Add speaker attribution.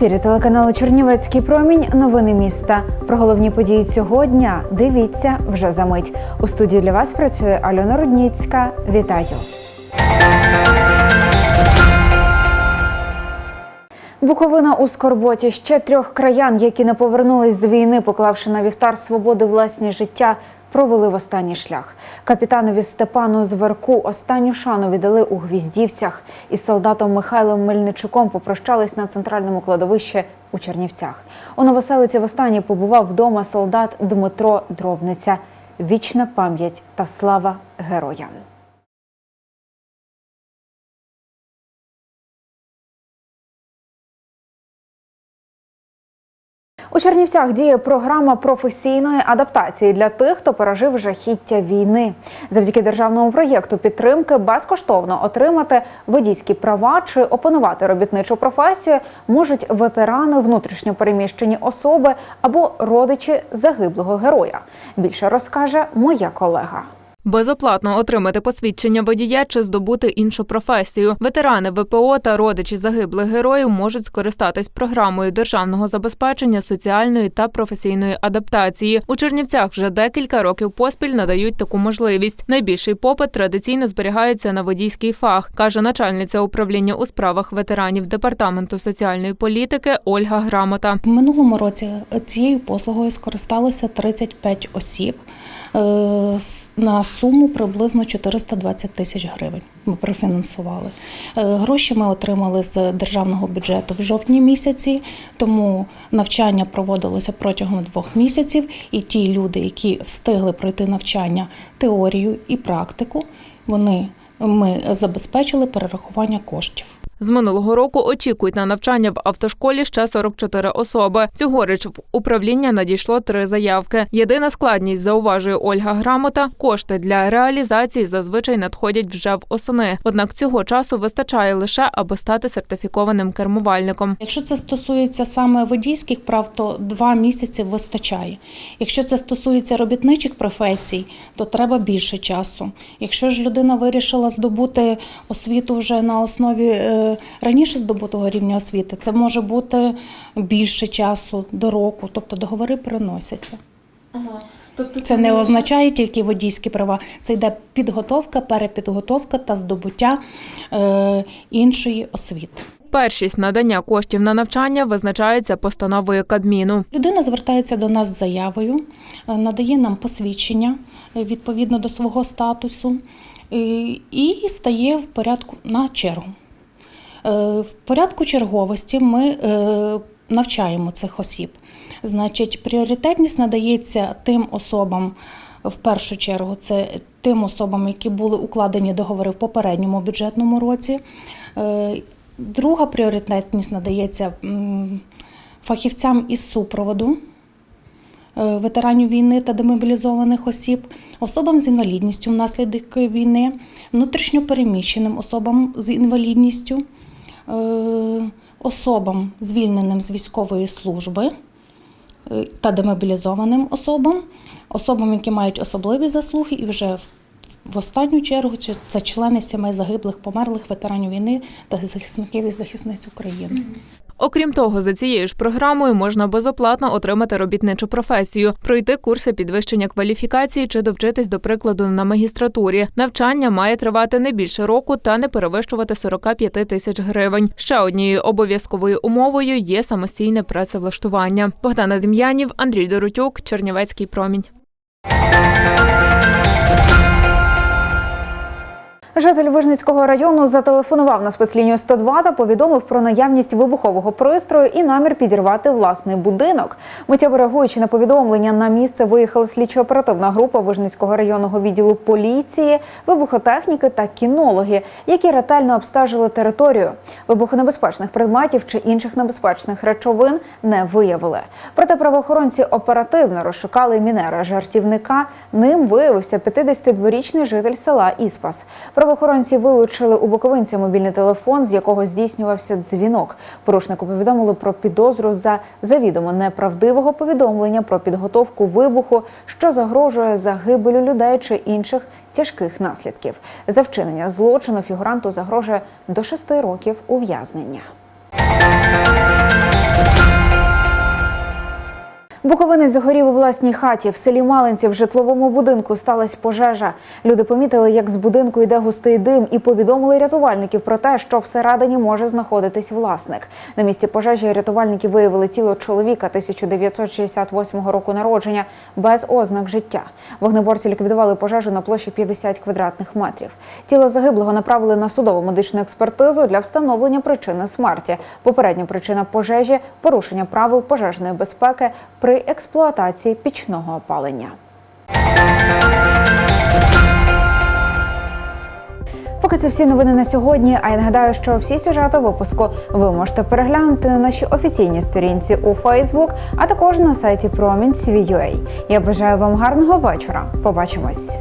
Speaker 1: ефірі телеканалу Чернівецький промінь. Новини міста. Про головні події цього дня дивіться вже за мить. У студії для вас працює Альона Рудніцька. Вітаю. Буковина у скорботі ще трьох краян, які не повернулись з війни, поклавши на вівтар свободи власні життя, провели в останній шлях. Капітанові Степану Зверку останню шану віддали у Гвіздівцях. Із солдатом Михайлом Мельничуком попрощались на центральному кладовищі у Чернівцях. У Новоселиці востаннє побував вдома солдат Дмитро Дробниця. Вічна пам'ять та слава героям. У Чернівцях діє програма професійної адаптації для тих, хто пережив жахіття війни. Завдяки державному проєкту підтримки безкоштовно отримати водійські права чи опанувати робітничу професію можуть ветерани, внутрішньопереміщені особи або родичі загиблого героя. Більше розкаже моя колега.
Speaker 2: Безоплатно отримати посвідчення водія чи здобути іншу професію. Ветерани ВПО та родичі загиблих героїв можуть скористатись програмою державного забезпечення соціальної та професійної адаптації. У Чернівцях вже декілька років поспіль надають таку можливість. Найбільший попит традиційно зберігається на водійський фах, каже начальниця управління у справах ветеранів департаменту соціальної політики Ольга Грамота.
Speaker 3: В минулому році цією послугою скористалося 35 осіб на суму приблизно 420 тисяч гривень. Ми профінансували. Е, Гроші ми отримали з державного бюджету в жовтні місяці, тому навчання проводилося протягом двох місяців. І ті люди, які встигли пройти навчання теорію і практику, вони ми забезпечили перерахування коштів.
Speaker 2: З минулого року очікують на навчання в автошколі ще 44 особи. Цьогоріч в управління надійшло три заявки. Єдина складність, зауважує Ольга Грамота, кошти для реалізації зазвичай надходять вже в осени. Однак цього часу вистачає лише, аби стати сертифікованим кермувальником.
Speaker 3: Якщо це стосується саме водійських прав, то два місяці вистачає. Якщо це стосується робітничих професій, то треба більше часу. Якщо ж людина вирішила здобути освіту вже на основі е, раніше здобутого рівня освіти, це може бути більше часу до року, тобто договори переносяться. Це не означає тільки водійські права, це йде підготовка, перепідготовка та здобуття е, іншої освіти.
Speaker 2: Першість надання коштів на навчання визначається постановою Кабміну.
Speaker 3: Людина звертається до нас з заявою, е, надає нам посвідчення е, відповідно до свого статусу е, і стає в порядку на чергу. Е, В порядку черговості ми е, навчаємо цих осіб. Значить, пріоритетність надається тим особам. В першу чергу це тим особам, які були укладені договори в попередньому бюджетному році. Е, Друга пріоритетність надається фахівцям із супроводу ветеранів війни та демобілізованих осіб, особам з інвалідністю внаслідок війни, внутрішньопереміщеним особам з інвалідністю, особам, звільненим з військової служби е, та демобілізованим особам, особам, які мають особливі заслуги, і вже в останню чергу це члени сімей загиблих, померлих ветеранів війни та захисників і захисниць України.
Speaker 2: Окрім того, за цією ж програмою можна безоплатно отримати робітничу професію, пройти курси підвищення кваліфікації чи довчитись, до прикладу, на магістратурі. Навчання має тривати не більше року та не перевищувати 45 тисяч гривень. Ще однією обов'язковою умовою є самостійне працевлаштування. Богдана Дем'янів, Андрій Доротюк, Чернівецький промінь.
Speaker 1: Житель Вижницького району зателефонував на спецлінію 102 та повідомив про наявність вибухового пристрою і намір підірвати власний будинок. Миттєво реагуючи на повідомлення, на місце виїхала слідчо-оперативна група Вижницького районного відділу поліції, вибухотехніки та кінологи, які ретельно обстежили територію. Вибухонебезпечних предметів чи інших небезпечних речовин не виявили. Проте правоохоронці оперативно розшукали мінера жартівника. Ним виявився 52-річний житель села Іспас. Правоохоронці вилучили у боковинця мобільний телефон, з якого здійснювався дзвінок. Порушнику повідомили про підозру за завідомо неправдивого повідомлення про підготовку вибуху, що загрожує загибелю людей чи інших тяжких наслідків. За вчинення злочину фігуранту загрожує до шести років ув'язнення. Буковинець загорів у власній хаті. В селі Малинці в житловому будинку сталася пожежа. Люди помітили, як з будинку йде густий дим, і повідомили рятувальників про те, що всередині може знаходитись власник. На місці пожежі рятувальники виявили тіло чоловіка 1968 року народження без ознак життя. Вогнеборці ліквідували пожежу на площі 50 квадратних метрів. Тіло загиблого направили на судово медичну експертизу для встановлення причини смерті. Попередня причина пожежі порушення правил пожежної безпеки при експлуатації пічного опалення. Поки це всі новини на сьогодні. А я нагадаю, що всі сюжети випуску ви можете переглянути на нашій офіційній сторінці у Facebook, а також на сайті Промінь.CVUA. Я бажаю вам гарного вечора. Побачимось.